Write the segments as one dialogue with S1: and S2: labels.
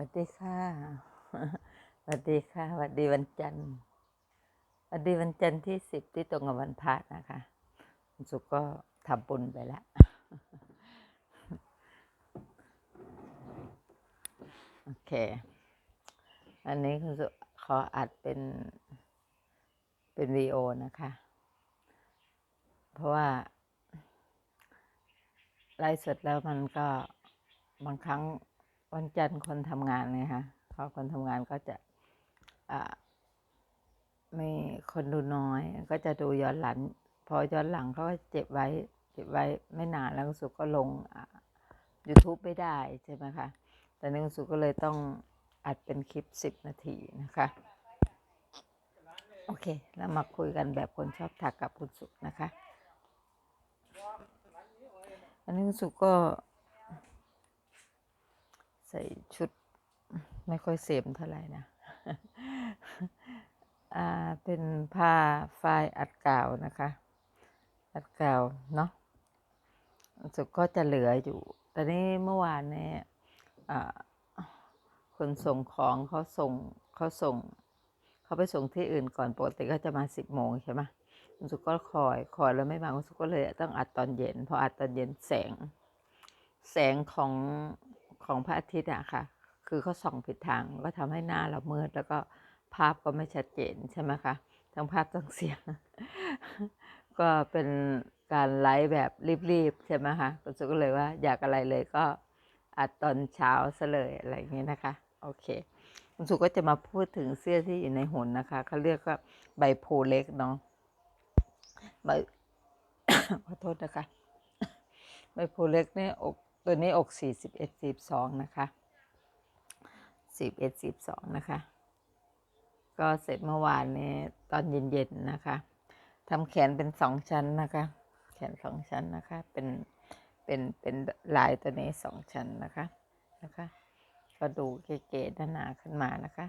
S1: วัสดีค่ะสวัสดีค่ะสวัสดีวันจันทร์สวัสดีวันจันทร์ที่สิบที่ตรงกับวันพระนะคะคุณสุกก็ทำบุญไปแล้วโอเค อันนี้คุณสุขออัดเป็นเป็นวีโอนะคะ เพราะว่าไลฟ์สดแล้วมันก็บางครั้ง วันจันทร์คนทำงานไงคะพอคนทำงานก็จะอ่าไม่คนดูน้อย ก็จะดูย้อนหลัง พอย้อนหลังเขาก็เจ็บไว้เก็บไว้ไม่นานแล้วคุณสุก็ลงอ่า YouTube ไม่ได้ใช่ไหมคะ แต่นคุสุก็เลยต้องอัดเป็นคลิปสิบนาทีนะคะ โอเค แล้วมาคุยกันแบบคนชอบถักกับคุณสุนะคะอันนี้คุณสุก็ ใส่ชุดไม่ค่อยเสมเท่าไหร่นะอ่าเป็นผ้าฝ้ายอัดกาวนะคะ อัดกาวเนาะสุกก็จะเหลืออยู่แต่นี้เมื่อวานเนี่ยอ่าคนส่งของเขาส่งเขาส่ง เขาไปส่งที่อื่นก่อนปกติก็จะมาสิบโมงใช่ไหมคุณสุกก็คอยคอยแล้วไม่มาคุณสุกก็เลยต้องอัดตอนเย็น พออัดตอนเย็นแสง แสงของ ของพระอาทิตย์อะค่ะ คือเขาส่องผิดทางก็ทำให้หน้าเรามืด แล้วก็ภาพก็ไม่ชัดเจนใช่ไหมคะทั้งภาพทั้งเสียง ก็เป็นการไลฟ์แบบรีบๆใช่ไหมคะคุณสุก็เลยว่าอยากอะไรเลยก็อัดตอนเช้าซะเลยอะไรอย่างเงี้ยนะคะ โอเคคุณสุก็จะมาพูดถึงเสื้อที่อยู่ในหุ่นนะคะเขาเรียกว่าใบโพเล็กเนาะใบขอโทษนะคะใบโพเล็กเนี่ยอก ตัวนี้อกสี่สิบเอ็ดสิบสองนะคะสิบเอ็ดสิบสองนะคะ ก็เสร็จเมื่อวานนี้ตอนเย็นๆนะคะทำแขนเป็นสองชั้นนะคะ แขนสองชั้นนะคะ เป็น เป็น เป็นลายตัวนี้สองชั้นนะคะ นะคะ ก็ดูเก๋ๆหนาๆขึ้นมานะคะ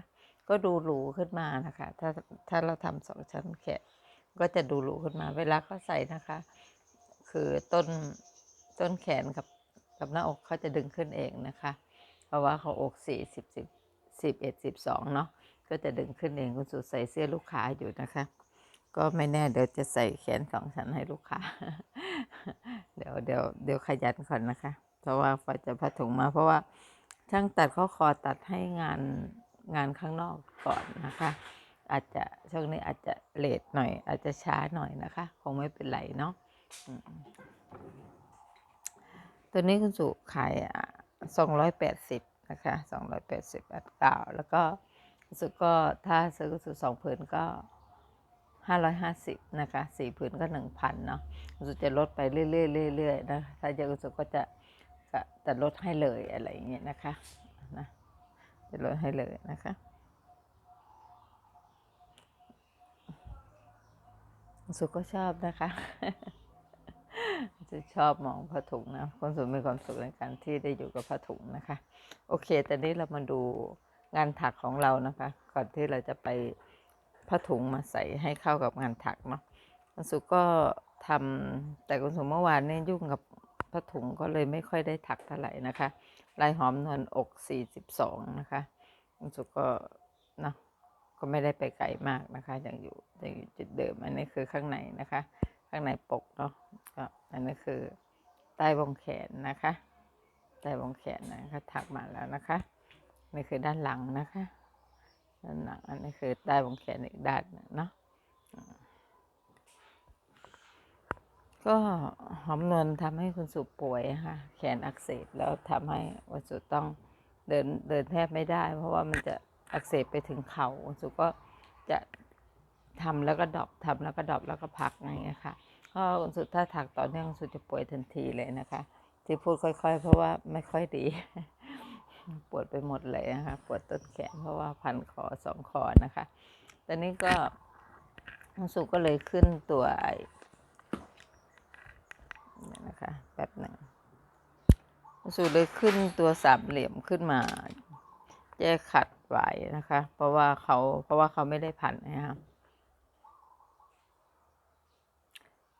S1: ก็ดูหรูขึ้นมานะคะ ถ้า ถ้าเราทำสองชั้นแขนก็จะดูหรูขึ้นมา เวลาเขาใส่นะคะ คือต้น ต้นแขนกับ กับหน้าอกเขาจะดึงขึ้นเองนะคะ เพราะว่าเขาอกสี่สิบสิบสิบเอ็ดสิบสองเนาะก็จะดึงขึ้นเองคุณสุใส่เสื้อลูกค้าอยู่นะคะ ก็ไม่แน่เดี๋ยวจะใส่แขนสองชั้นให้ลูกค้า เดี๋ยวเดี๋ยวเดี๋ยวขยันก่อนนะคะ เพราะว่าพอจะพัดถุงมา เพราะว่าช่างตัดเขาขอตัดให้งานงานข้างนอกก่อนนะคะ อาจจะช่วงนี้อาจจะเลทหน่อย อาจจะช้าหน่อยนะคะ คงไม่เป็นไรเนาะ ตัวนี้คุณสุขายสองร้อยแปดสิบนะคะสองร้อยแปดสิบอัดเก่าแล้วก็คุณสุก็ถ้าซื้อคุณสุสองผืนก็ห้าร้อยห้าสิบนะคะสี่ผืนก็หนึ่งพันเนาะคุณสุจะลดไปเรื่อยๆเรื่อยๆนะถ้าเยอะคุณสุก็จะจะลดให้เลยอะไรอย่างเงี้ยนะคะนะจะลดให้เลยนะคะสุก็ชอบนะคะ จะชอบมองผ้าถุงนะคนสุมีความสุขในการที่ได้อยู่กับผ้าถุงนะคะ โอเคแต่นี้เรามาดูงานถักของเรานะคะ ก่อนที่เราจะไปผ้าถุงมาใส่ให้เข้ากับงานถักเนาะคุณสุก็ทำแต่คุณสุเมื่อวานนี่ยุ่งกับผ้าถุงก็เลยไม่ค่อยได้ถักเท่าไหร่นะคะ ลายหอมนวลอก 42 นะคะคุณสุก็เนาะก็ไม่ได้ไปไกลมากนะคะยังอยู่ยังอยู่จุดเดิมอันนี้คือข้างในนะคะ ข้างในปกเนาะก็อันนี้คือใต้วงแขนนะคะใต้วงแขนนะคะถักมาแล้วนะคะนี่คือด้านหลังนะคะด้านหลังอันนี้คือใต้วงแขนอีกด้านเนาะก็หอมนวลทำให้คุณสุป่วยค่ะ แขนอักเสบแล้วทำให้คุณสุต้องเดินเดินแทบไม่ได้ เพราะว่ามันจะอักเสบไปถึงเขา่าคุณสุก็จะทำแล้วก็ดรอปทำแล้วก็ดรอปแล้วก็พักอย่างเงี้ยค่ะ ก็คุณสุถ้าถักต่อเนื่องคุณสุจะป่วยทันทีเลยนะคะ ที่พูดค่อย ๆ เพราะว่าไม่ค่อยดี ปวดไปหมดเลยนะคะ ปวดต้นแขนเพราะว่าพันคอสองคอนะคะ ตอนนี้ก็สุก็เลยขึ้นตัวนี่นะคะแป๊บหนึ่งสุเลยขึ้นตัวสามเหลี่ยมขึ้นมาแยกขัดไว้นะคะ เพราะว่าเขาเพราะว่าเขาไม่ได้พันนะคะ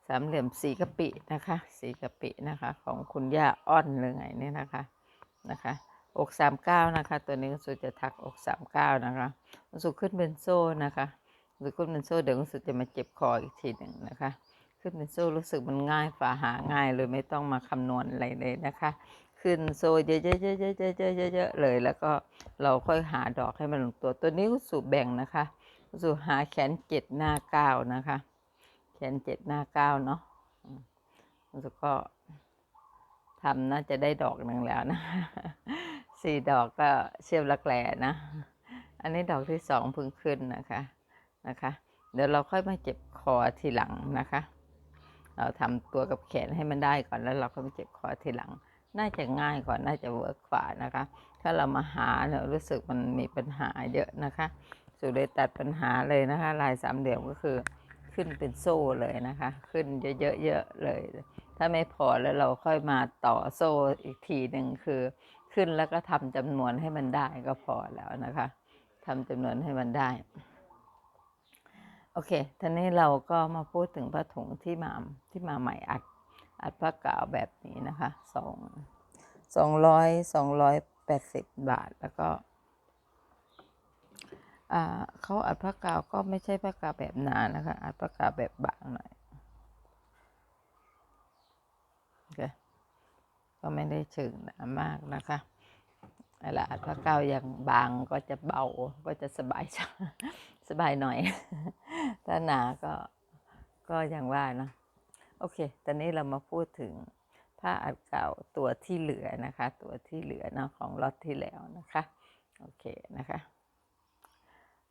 S1: สามเหลี่ยมสีกะปินะคะ สีกะปินะคะ ของคุณย่าอ้อนหรือไงเนี่ยนะคะนะคะอกสามเก้านะคะ ตัวนี้คุณสุจะถักอกสามเก้านะคะคุณสุขึ้นเป็นโซ่นะคะหรือขึ้นเป็นโซ่เดี๋ยวคุณสุจะมาเจ็บคออีกทีหนึ่งนะคะ ขึ้นเป็นโซ่รู้สึกมันง่ายฝ่าหาง่ายเลยไม่ต้องมาคำนวณอะไรเลยนะคะ ขึ้นโซ่เยอะๆๆๆๆๆๆเลย แล้วก็เราค่อยหาดอกให้มันลงตัวตัวนี้คุณสุแบ่งนะคะคุณสุหาแขนเจ็ดหน้าเก้านะคะ แขนเจ็ดหน้าเก้าเนาะอืมคุณสุก็ทำน่าจะได้ดอกหนึ่งแล้วนะสี่ดอกก็เชื่อมรักแหล่นะ อันนี้ดอกที่สองเพิ่งขึ้นนะคะนะคะ เดี๋ยวเราค่อยมาเจ็บคอทีหลังนะคะ เราทำตัวกับแขนให้มันได้ก่อนแล้วเราก็มาเจ็บคอทีหลัง น่าจะง่ายกว่าน่าจะเวิร์กกว่านะคะ ถ้าเรามาหาเนี่ยรู้สึกมันมีปัญหาเยอะนะคะ สุดเลยตัดปัญหาเลยนะคะ ลายสามเหลี่ยมก็คือ ขึ้นเป็นโซ่เลยนะคะ ขึ้นเยอะๆเลย ถ้าไม่พอแล้วเราค่อยมาต่อโซ่อีกทีหนึ่งคือขึ้นแล้วก็ทำจำนวนให้มันได้ก็พอแล้วนะคะทำจำนวนให้มันได้ โอเคทีนี้เราก็มาพูดถึงผ้าถุงที่มาที่มาใหม่อัด อัดผ้ากาวแบบนี้นะคะสองสองร้อยสองร้อยแปดสิบบาทแล้วก็ เขาอัดผ้ากาวก็ไม่ใช่ผ้ากาวแบบหนานะคะ อัดผ้ากาวแบบบางหน่อยก็ไม่ได้เชิงหนามากนะคะเวลาอัดผ้ากาวอย่างบางก็จะเบาก็จะสบายสบายหน่อย ถ้าหนาก็ก็อย่างว่าเนะโอเค ตอนนี้เรามาพูดถึงผ้าอัดเก่าตัวที่เหลือนะคะ ตัวที่เหลือเนาะของล็อตที่แล้วนะคะ โอเคนะคะ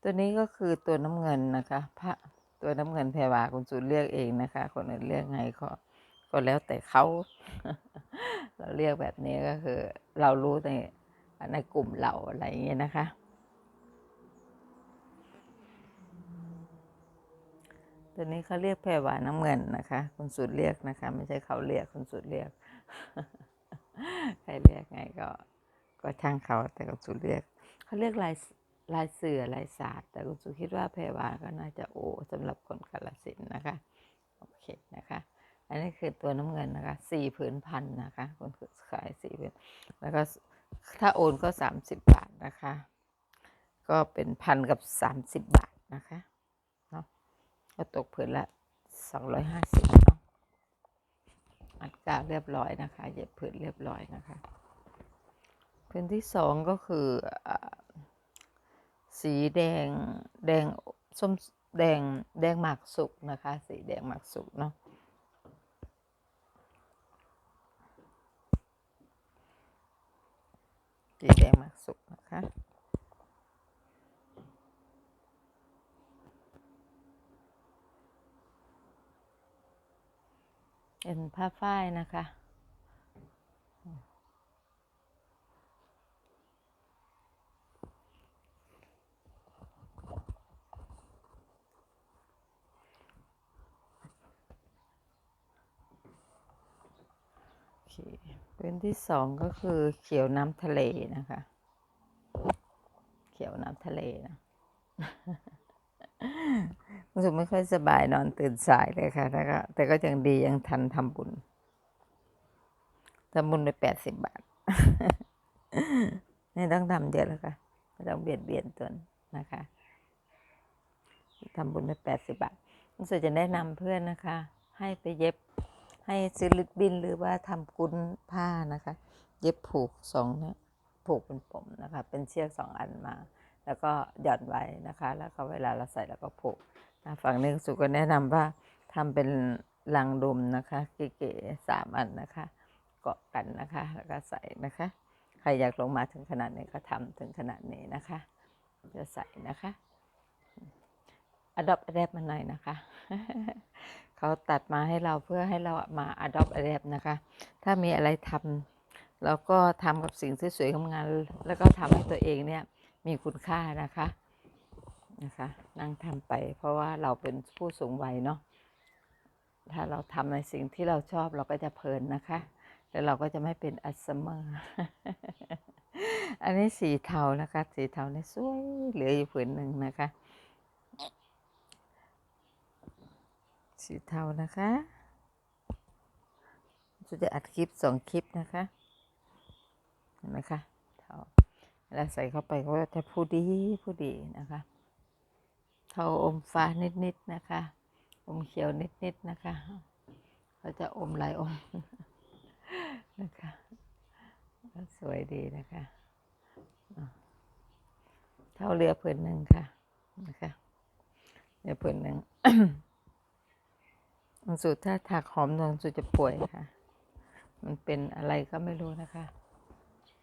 S1: ตัวนี้ก็คือตัวน้ำเงินนะคะผ้าตัวน้ำเงินแพรวาคุณสูเลือกเองนะคะ คนอื่นเลือกไงก็ก็แล้วแต่เขาเราเรียกแบบนี้ก็คือ เรารู้ในในกลุ่มเราอะไรอย่างเงี้ยนะคะ ตัวนี้เขาเรียกแพรวาน้ำเงินนะคะ คุณสุดเรียกนะคะ ไม่ใช่เขาเรียกคุณสุดเรียกใครเรียกไงก็ ก็ช่างเขาแต่คุณสุดเรียกเขาเรียกลาย ลายเสือลายศาสตร์ แต่คุณสุคิดว่าแพรวาก็น่าจะโอสำหรับคนกาลสินนะคะโอเคนะคะ อันนี้คือตัวน้ำเงินนะคะสี่ผืนพันนะคะคุณขายสี่ผืนแล้วก็ถ้าโอนก็สามสิบบาทนะคะ ก็เป็นพันกับสามสิบบาทนะคะเนาะก็ตกผืนละสองร้อยห้าสิบเนาะอัดกาวเรียบร้อยนะคะเย็บผืนเรียบร้อยนะคะ ผืนที่สองก็คืออ สีแดงแดงส้มแดงแดงหมากสุกนะคะ สีแดงหมากสุกเนาะสีแดงหมากสุกนะคะเป็นผ้าฝ้ายนะคะ เคเป็นที่สองก็คือเขียวน้ำทะเลนะคะ เขียวน้ำทะเลนะรู้สึกไม่ค่อยสบายนอนตื่นสายเลยค่ะแต่ก็แต่ก็ยังดียังทันทำบุญทำบุญไปแปดสิบบาทไม่ต้องทำเยอะแล้วค่ะไม่ต้องเบียดเบียนตนนะคะทำบุญไปแปดสิบบาทรู้สึกจะแนะนำเพื่อนนะคะ ให้ไปเย็บ ให้ซื้อลิบบินหรือว่าทำกุ้นผ้านะคะ เย็บผูกสองเนี่ยผูกเป็นปมนะคะ เป็นเชือกสองอันมา แล้วก็หย่อนไว้นะคะ แล้วก็เวลาเราใส่แล้วก็ผูกนะฝั่งหนึ่งสุก็แนะนำว่าทำเป็นลังดุมนะคะ เก๋ๆสามอันนะคะ เกาะกันนะคะ แล้วก็ใส่นะคะ ใครอยากลงมาถึงขนาดนี้ก็ทำถึงขนาดนี้นะคะ จะใส่นะคะอดอปอแดปมาหน่อยนะคะ เขาตัดมาให้เราเพื่อให้เรามา adopt adapt นะคะ ถ้ามีอะไรทำเราก็ทำกับสิ่งที่สวยงามแล้วก็ทำให้ตัวเองเนี่ยมีคุณค่านะคะนะคะ นั่งทำไป เพราะว่าเราเป็นผู้สูงวัยเนาะถ้าเราทำในสิ่งที่เราชอบเราก็จะเพลินนะคะ แล้วเราก็จะไม่เป็นอัลไซเมอร์ อันนี้สีเทานะคะ สีเทาเนี่ยสวยเหลืออยู่ผืนหนึ่งนะคะ สีเทานะคะจะจะอัดคลิปสองคลิปนะคะ เห็นไหมคะเทาเวลาใส่เข้าไปก็จะผู้ดีผู้ดีนะคะ เทาอมฟ้านิดๆนะคะ อมเขียวนิดๆนะคะเขาจะอมลายอมนะคะสวยดีนะคะอะเท่าเรือผืนหนึ่งค่ะนะคะเรือผืนหนึ่ง มันสูตรถ้าถักหอมนวลสูตรจะป่วยค่ะ มันเป็นอะไรก็ไม่รู้นะคะ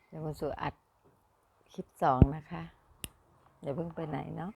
S1: เดี๋ยวคุณสูอัดคลิปสองนะคะเดี๋ยวเพิ่งไปไหนเนาะ